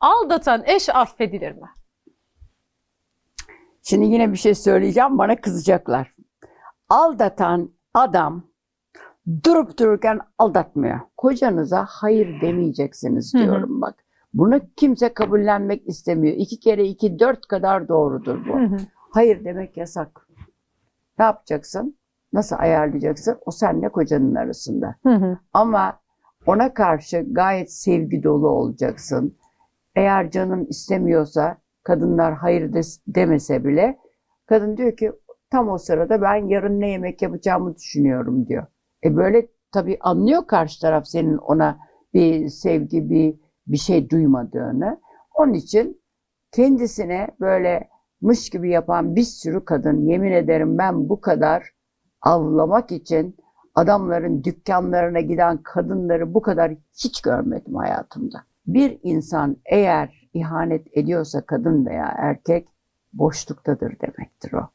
Aldatan eş affedilir mi? Şimdi yine bir şey söyleyeceğim bana kızacaklar. Aldatan adam durup dururken aldatmıyor. Kocanıza hayır demeyeceksiniz diyorum bak. Bunu kimse kabullenmek istemiyor. İki kere iki dört kadar doğrudur bu. Hayır demek yasak. Ne yapacaksın? Nasıl ayarlayacaksın? O senle kocanın arasında. Ama ona karşı gayet sevgi dolu olacaksın. Eğer canın istemiyorsa kadınlar hayır demese bile kadın diyor ki tam o sırada ben yarın ne yemek yapacağımı düşünüyorum diyor. E böyle tabii anlıyor karşı taraf senin ona bir sevgi bir bir şey duymadığını. Onun için kendisine böyle mış gibi yapan bir sürü kadın yemin ederim ben bu kadar avlamak için adamların dükkanlarına giden kadınları bu kadar hiç görmedim hayatımda. Bir insan eğer ihanet ediyorsa kadın veya erkek boşluktadır demektir o.